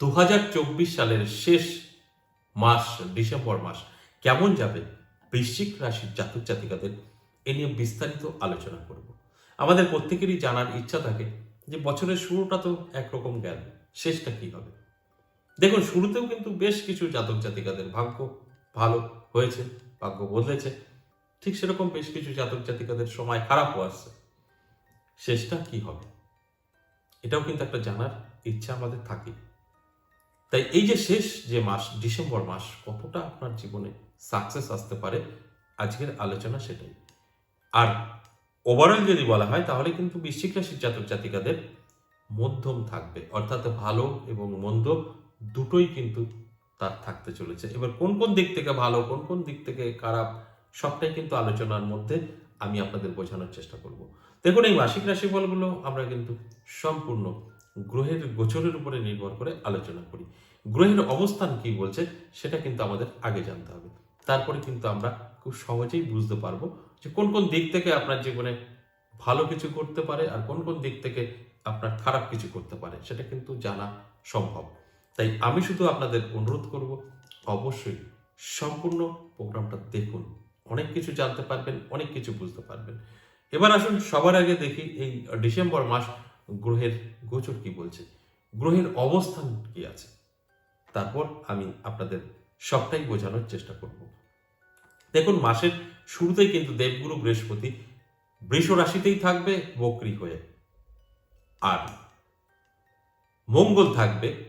দু হাজার চব্বিশ সালের শেষ মাস, ডিসেম্বর মাস কেমন যাবে? বৃশ্চিক রাশির জাতক জাতিকাদের এ নিয়ে বিস্তারিত আলোচনা করব। আমাদের প্রত্যেকেরই জানার ইচ্ছা থাকে যে বছরের শুরুটা তো একরকম গেল, শেষটা কি হবে? দেখুন, শুরুতেও কিন্তু বেশ কিছু জাতক জাতিকাদের ভাগ্য ভালো হয়েছে, ভাগ্য বদলেছে। ঠিক সেরকম বেশ কিছু জাতক জাতিকাদের সময় খারাপও আসছে। শেষটা কি হবে? এটাও কিন্তু একটা জানার ইচ্ছা আমাদের থাকে। তাই এই যে শেষ যে মাস, ডিসেম্বর মাস, কতটা আপনার জীবনে সাকসেস আসতে পারে? আজকের আলোচনা সেটাই। আর ওভারঅল যদি বলা হয়, তাহলে কিন্তু বৃশ্চিক রাশির জাতক জাতিকাদের মধ্যম থাকবে। অর্থাৎ ভালো এবং মন্দ দুটোই কিন্তু তার থাকতে চলেছে। এবার কোন কোন দিক থেকে ভালো, কোন কোন দিক থেকে খারাপ, সবটাই কিন্তু আলোচনার মধ্যে আমি আপনাদের বোঝানোর চেষ্টা করব। দেখুন, এই মাসিক রাশিফলগুলো আমরা কিন্তু সম্পূর্ণ গ্রহের গোচরের উপরে নির্ভর করে আলোচনা করি। গ্রহের অবস্থান কি বলছে, সেটা কিন্তু আমাদের আগে জানতে হবে। তারপরে কিন্তু আমরা খুব সহজেই বুঝতে পারব যে কোন কোন দিক থেকে আপনার জীবনে ভালো কিছু করতে পারে আর কোন কোন দিক থেকে আপনার খারাপ কিছু করতে পারে, সেটা কিন্তু জানা সম্ভব। তাই আমি শুধু আপনাদের অনুরোধ করব, অবশ্যই সম্পূর্ণ প্রোগ্রামটা দেখুন। অনেক কিছু জানতে পারবেন, অনেক কিছু বুঝতে পারবেন। এবার আসুন সবার আগে দেখি এই ডিসেম্বর মাস গ্রহের গোচর কি বলছে? গ্রহের অবস্থান কি আছে? তারপর আমি আপনাদের সবটাই বোঝানোর চেষ্টা করব। দেখুন, মাসের শুরুতেই কিন্তু দেবগুরু বৃহস্পতি বৃষ রাশিতেই থাকবে, বকরি হয়ে। আর মঙ্গল থাকবে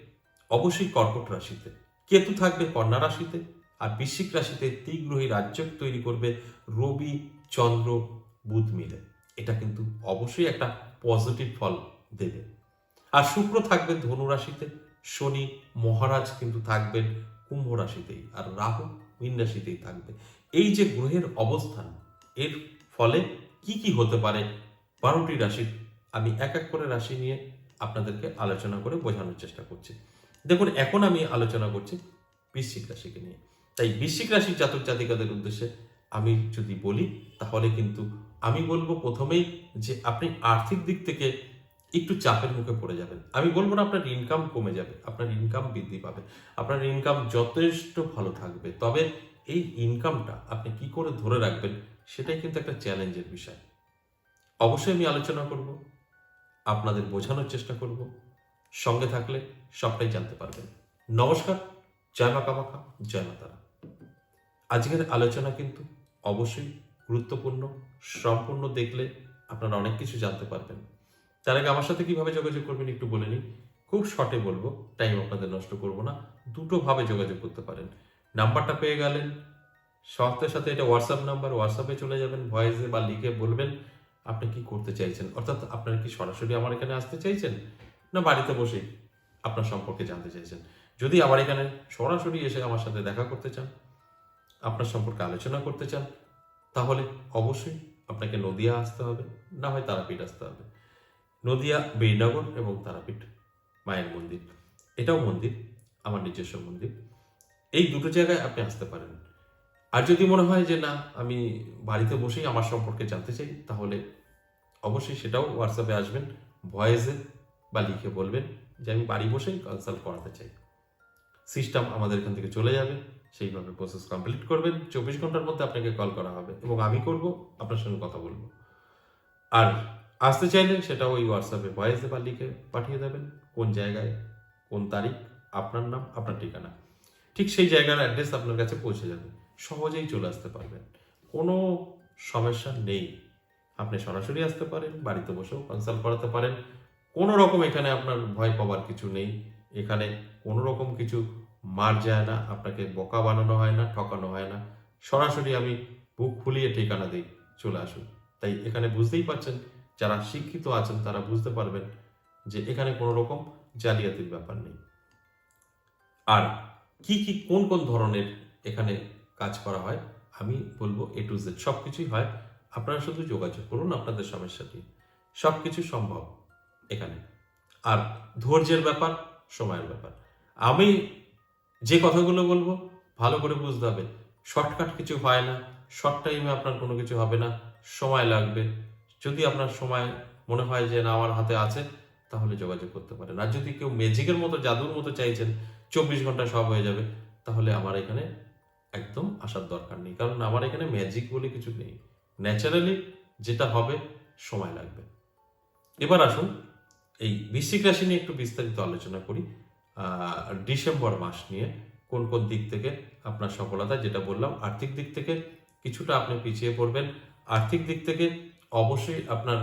অবশ্যই কর্কট রাশিতে। কেতু থাকবে কন্যা রাশিতে, আর বৃশ্চিক রাশিতে ত্রিগ্রহী রাজ্য তৈরি করবে রবি, চন্দ্র, বুধ মিলে। এটা কিন্তু অবশ্যই একটা পজিটিভ ফল দেবে। আর শুক্র থাকবে ধনু রাশিতে শনি মহারাজ কিন্তু থাকবেন কুম্ভ রাশিতেই আর রাহু মীন রাশিতেই থাকবে। এই যে গ্রহের অবস্থান, এর ফলে কি কি হতে পারে, বারোটি রাশির আমি এক এক করে রাশি নিয়ে আপনাদেরকে আলোচনা করে বোঝানোর চেষ্টা করছি। দেখুন, এখন আমি আলোচনা করছি বৃশ্চিক রাশিকে নিয়ে। তাই বৃশ্চিক রাশির জাতক জাতিকাদের উদ্দেশ্যে আমি যদি বলি, তাহলে কিন্তু আমি বলব প্রথমেই যে আপনি আর্থিক দিক থেকে একটু চাপের মুখে পড়ে যাবেন। আমি বলব না আপনার ইনকাম কমে যাবে, আপনার ইনকাম বৃদ্ধি পাবে, আপনার ইনকাম যথেষ্ট ভালো থাকবে। তবে এই ইনকামটা আপনি কি করে ধরে রাখবেন সেটাই কিন্তু একটা চ্যালেঞ্জের বিষয়। অবশ্যই আমি আলোচনা করব, আপনাদের বোঝানোর চেষ্টা করব, সঙ্গে থাকলে সবটাই জানতে পারবেন। নমস্কার, জয় মা কামাখা জয় মা তারা। আজকের আলোচনা কিন্তু অবশ্যই গুরুত্বপূর্ণ, সম্পূর্ণ দেখলে আপনারা অনেক কিছু জানতে পারবেন। তার আগে আমার সাথে কীভাবে যোগাযোগ করবেন একটু বলে নিই। খুব শর্টে বলব টাইম আপনাদের নষ্ট করব না, দুটো ভাবে যোগাযোগ করতে পারেন। নাম্বারটা পেয়ে গেলেন, সাথে সাথে এটা হোয়াটসঅ্যাপ নাম্বার হোয়াটসঅ্যাপে চলে যাবেন ভয়েসে বা লিখে বলবেন আপনি কি করতে চাইছেন। অর্থাৎ আপনারা কি সরাসরি আমার এখানে আসতে চাইছেন না বাড়িতে বসেই আপনার সম্পর্কে জানতে চাইছেন? যদি আমার এখানে সরাসরি এসে আমার সাথে দেখা করতে চান, আপনার সম্পর্কে আলোচনা করতে চান তাহলে অবশ্যই আপনাকে নদিয়া আসতে হবে, না হয় তারাপীঠ আসতে হবে। নদিয়া, বীরনগর এবং তারাপীঠ, মায়ের মন্দির। এটাও মন্দির, আমার নিজস্ব মন্দির। এই দুটো জায়গায় আপনি আসতে পারেন। আর যদি মনে হয় যে না, আমি বাড়িতে বসেই আমার সম্পর্কে জানতে চাই, তাহলে অবশ্যই সেটাও হোয়াটসঅ্যাপে আসবেন, ভয়েসে বা লিখে বলবেন যে আমি বাড়ি বসেই কনসাল্ট করাতে চাই। সিস্টেম আমাদের এখান থেকে চলে যাবে। সেইভাবে প্রসেস কমপ্লিট করবেন। চব্বিশ ঘণ্টার মধ্যে আপনাকে কল করা হবে এবং আমি করব, আপনার সঙ্গে কথা বলব। আর আসতে চাইলে সেটা ওই হোয়াটসঅ্যাপে ভয়েসে বা লিখে পাঠিয়ে দেবেন, কোন জায়গায়, কোন তারিখ, আপনার নাম, আপনার ঠিকানা। ঠিক সেই জায়গার অ্যাড্রেস আপনার কাছে পৌঁছে যাবে। সহজেই চলে আসতে পারবেন। কোনো সমস্যা নেই। আপনি সরাসরি আসতে পারেন, বাড়িতে বসেও কনসাল্ট করাতে পারেন। কোনো রকম এখানে আপনার ভয় পাওয়ার কিছু নেই। এখানে কোনো রকম কিছু মার যায় না, আপনাকে বোকা বানানো হয় না, ঠকানো হয় না। সরাসরি আমি বুক ফুলিয়ে ঠিকানা দিই, চলে আসুন। তাই এখানে বুঝতেই পারছেন, যারা শিক্ষিত আছেন তারা বুঝতে পারবেন যে এখানে কোনো রকম জালিয়াতির ব্যাপার নেই। আর কি কি, কোন কোন ধরনের এখানে কাজ করা হয়, আমি বলব এ টু জেড সব কিছুই হয়। আপনারা শুধু যোগাযোগ করুন আপনাদের সমস্যাটি। সব কিছু সম্ভব এখানে। আর ধৈর্যের ব্যাপার, সময়ের ব্যাপার। আমি যে কথাগুলো বলব, ভালো করে বুঝতে হবে। শর্টকাট কিছু হয় না শর্ট টাইমে আপনার কোনো কিছু হবে না, সময় লাগবে। যদি আপনার সময় মনে হয় যে না, আমার হাতে আছে, তাহলে যোগাযোগ করতে পারেন। আর যদি কেউ ম্যাজিকের মতো, জাদুর মতো চাইছেন, চব্বিশ ঘণ্টা সব হয়ে যাবে, তাহলে আমার এখানে একদম আসার দরকার নেই। কারণ আমার এখানে ম্যাজিক বলে কিছু নেই। ন্যাচারালি যেটা হবে, সময় লাগবে। এবার আসুন, এই বৃশ্চিক রাশি নিয়ে একটু বিস্তারিত আলোচনা করি। ডিসেম্বর মাস নিয়ে কোন কোন দিক থেকে আপনার সফলতা, যেটা বললাম, আর্থিক দিক থেকে কিছুটা আপনি পিছিয়ে পড়বেন। আর্থিক দিক থেকে অবশ্যই আপনার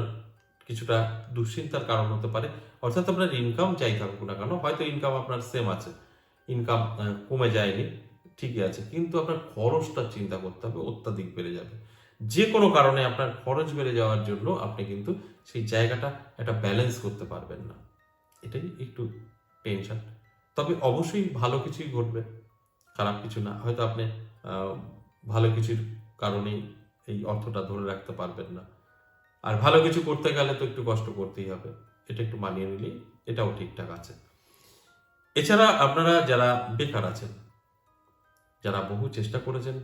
কিছুটা দুশ্চিন্তার কারণ হতে পারে। অর্থাৎ আপনার ইনকাম যাই থাকুক না কেন, হয়তো ইনকাম আপনার সেম আছে। ইনকাম কমে যায়নি, ঠিকই আছে, কিন্তু আপনার খরচটা চিন্তা করতে হবে, অত্যাধিক বেড়ে যাবে। যে কোনো কারণে আপনার খরচ বেড়ে যাওয়ার জন্য আপনি কিন্তু সেই জায়গাটা একটা ব্যালেন্স করতে পারবেন না। এটাই একটু টেনশন তবে অবশ্যই ভালো কিছুই ঘটবে। খারাপ কিছু না। হয়তো আপনি ভালো কিছুর কারণেই এই অর্থটা ধরে রাখতে পারবেন না। আর ভালো কিছু করতে গেলে তো একটু কষ্ট করতেই হবে। এটা একটু মানিয়ে নিলেই এটাও ঠিকঠাক আছে। এছাড়া আপনারা যারা বেকার আছেন, যারা বহু চেষ্টা করেছেন,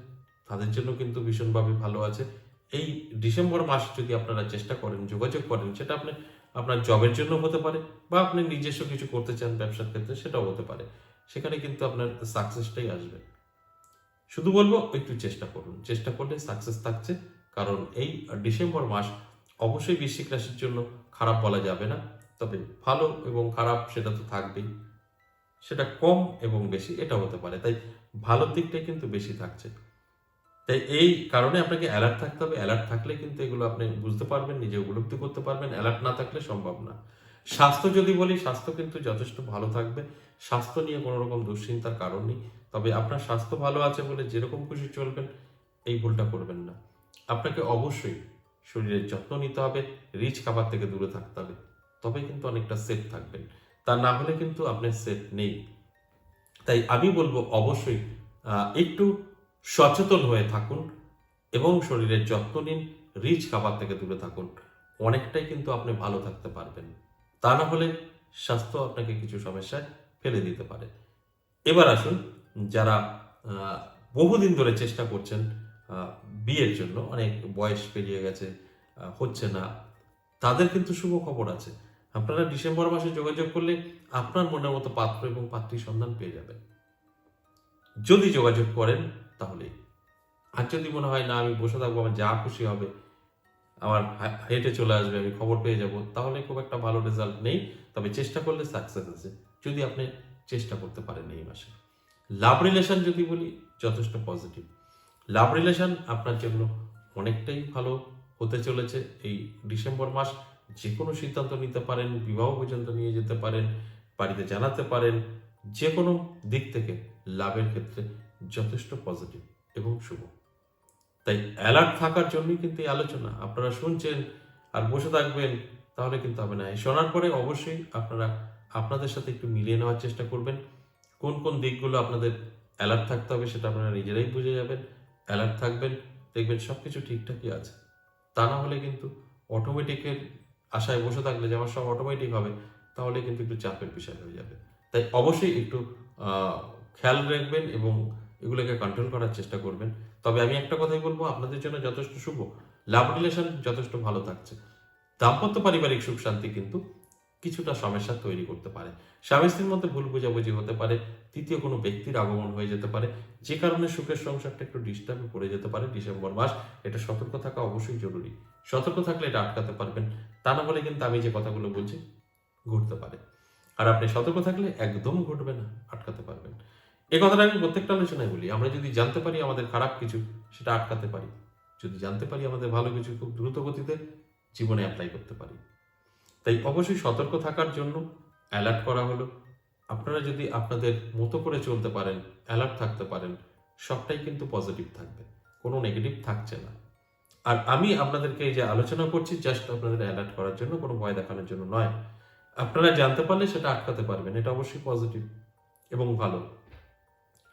তাদের জন্য কিন্তু ভীষণভাবে ভালো আছে। এই ডিসেম্বর মাস যদি আপনারা চেষ্টা করেন, যোগাযোগ করেন, সেটা আপনি আপনার জবের জন্য হতে পারে বা আপনি নিজস্ব কিছু করতে চান ব্যবসার ক্ষেত্রে, সেটাও হতে পারে। সেখানে কিন্তু আপনার সাকসেসটাই আসবে। শুধু বলব, একটু চেষ্টা করুন। চেষ্টা করলে সাকসেস থাকছে, কারণ এই ডিসেম্বর মাস অবশ্যই বৃশ্চিক রাশির জন্য খারাপ বলা যাবে না। তবে ভালো এবং খারাপ সেটা তো থাকবেই। সেটা কম এবং বেশি এটা হতে পারে। তাই ভালো দিকটাই কিন্তু বেশি থাকছে। তাই এই কারণে আপনাকে অ্যালার্ট থাকতে হবে। অ্যালার্ট থাকলে কিন্তু এগুলো আপনি বুঝতে পারবেন, নিজে উপলব্ধি করতে পারবেন। অ্যালার্ট না থাকলে সম্ভব না। স্বাস্থ্য যদি বলি, স্বাস্থ্য কিন্তু যথেষ্ট ভালো থাকবে। স্বাস্থ্য নিয়ে কোনো রকম দুশ্চিন্তার কারণ নেই। তবে আপনার স্বাস্থ্য ভালো আছে বলে যেরকম খুশি চলবেন, এই ভুলটা করবেন না। আপনাকে অবশ্যই শরীরের যত্ন নিতে হবে। রিচ খাবার থেকে দূরে থাকতে হবে। তবে কিন্তু অনেকটা সেফ থাকবেন। তা না হলে কিন্তু আপনার সেফ নেই। তাই আমি বলব, অবশ্যই একটু সচেতন হয়ে থাকুন এবং শরীরের যত্ন নিন, রিচ খাবার থেকে দূরে থাকুন। অনেকটাই কিন্তু আপনি ভালো থাকতে পারবেন। তা না হলে স্বাস্থ্য আপনাকে কিছু সমস্যায় ফেলে দিতে পারে। এবার আসুন, যারা বহুদিন ধরে চেষ্টা করছেন বিয়ের জন্য, অনেক বয়স পেরিয়ে গেছে হচ্ছে না, তাদের কিন্তু শুভ খবর আছে। আপনারা ডিসেম্বর মাসে যোগাযোগ করলে আপনার মনের মতো পাত্র এবং পাত্রীর সন্ধান পেয়ে যাবেন। যদি যোগাযোগ করেন তাহলে। আর যদি মনে হয়, না, আমি বসে থাকব, আমার যা খুশি হবে, আমার হেঁটে চলে আসবে, আমি খবর পেয়ে যাব, তাহলে খুব একটা ভালো রেজাল্ট নেই। তবে চেষ্টা করলে সাকসেস আছে, যদি আপনি চেষ্টা করতে পারেন এই মাসে। লাভ রিলেশন যদি বলি, যথেষ্ট পজিটিভ লাভ রিলেশন আপনার জন্য অনেকটাই ভালো হতে চলেছে। এই ডিসেম্বর মাস যে কোনো সিদ্ধান্ত নিতে পারেন, বিবাহ পর্যন্ত নিয়ে যেতে পারেন, বাড়িতে জানাতে পারেন যে কোনো দিক থেকে লাভের ক্ষেত্রে যথেষ্ট পজিটিভ এবং শুভ। তাই অ্যালার্ট থাকার জন্যই কিন্তু এই আলোচনা। আপনারা শুনছেন আর বসে থাকবেন, তাহলে কিন্তু হবে না। শোনার পরে অবশ্যই আপনারা আপনাদের সাথে একটু মিলিয়ে নেওয়ার চেষ্টা করবেন। কোন কোন দিকগুলো আপনাদের অ্যালার্ট থাকতে হবে সেটা আপনারা নিজেরাই বুঝে যাবেন। অ্যালার্ট থাকবেন, দেখবেন সব কিছু ঠিকঠাকই আছে। তা না হলে কিন্তু অটোমেটিকের আশায় বসে থাকলে যে আমার সব অটোমেটিক হবে, তাহলে কিন্তু একটু চাপের বিষয় হয়ে যাবে। তাই অবশ্যই একটু খেয়াল রাখবেন এবং এগুলোকে কন্ট্রোল করার চেষ্টা করবেন। তবে আমি একটা কথাই বলব, আপনাদের জন্য যথেষ্ট শুভ। লাভ রিলেশন যথেষ্ট ভালো থাকছে। দাম্পত্য পারিবারিক সুখ শান্তি কিন্তু কিছুটা সমস্যা তৈরি করতে পারে। স্বামী স্ত্রীর মধ্যে ভুল বোঝাবুঝি হতে পারে, তৃতীয় কোনো ব্যক্তির আগমন হয়ে যেতে পারে, যে কারণে সুখের সংসারটা একটু ডিস্টার্বে পড়ে যেতে পারে ডিসেম্বর মাস। এটা সতর্ক থাকা অবশ্যই জরুরি। সতর্ক থাকলে এটা আটকাতে পারবেন। তা না বলে কিন্তু আমি যে কথাগুলো বলছি, ঘটতে পারে। আর আপনি সতর্ক থাকলে একদম ঘটবে না, আটকাতে পারবেন। এই কথাটা আমি প্রত্যেকটা আলোচনায় বলি। আমরা যদি জানতে পারি আমাদের খারাপ কিছু, সেটা আটকাতে পারি। যদি জানতে পারি আমাদের ভালো কিছু, খুব দ্রুত গতিতে জীবনে অ্যাপ্লাই করতে পারি। তাই অবশ্যই সতর্ক থাকার জন্য অ্যালার্ট করা হলো। আপনারা যদি আপনাদের মতো করে চলতে পারেন অ্যালার্ট থাকতে পারেন, সবটাই কিন্তু পজিটিভ থাকবে। কোনো নেগেটিভ থাকছে না। আর আমি আপনাদেরকে এই যে আলোচনা করছি জাস্ট আপনাদের অ্যালার্ট করার জন্য, কোনো ভয় দেখানোর জন্য নয়। আপনারা জানতে পারলে সেটা আটকাতে পারবেন, এটা অবশ্যই পজিটিভ এবং ভালো।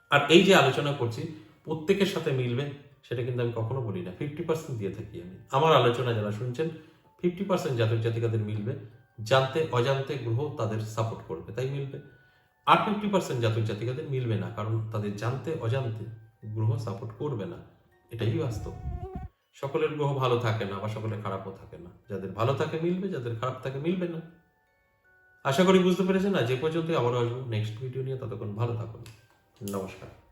আর এই যে আলোচনা করছি, প্রত্যেকের সাথে মিলবে, সেটা কিন্তু আমি কখনো বলি না। ফিফটি পার্সেন্ট দিয়ে থাকি আমি। আমার আলোচনা যারা শুনছেন ফিফটি পার্সেন্ট জাতক জাতিকাদের মিলবে, জানতে অজান্তে গ্রহ তাদের সাপোর্ট করবে, তাই মিলবে। আর ফিফটি পার্সেন্ট জাতক জাতিকাদের মিলবে না, কারণ তাদের জানতে অজান্তে গ্রহ সাপোর্ট করবে না। এটাই বাস্তব। সকলের গ্রহ ভালো থাকে না বা সকলের খারাপও থাকে না। যাদের ভালো থাকে মিলবে, যাদের খারাপ থাকে মিলবে না। আশা করি বুঝতে পেরেছেন। না যে পর্যন্ত আবার আসব নেক্সট ভিডিও নিয়ে। ততক্ষণ ভালো থাকুন। নমস্কার।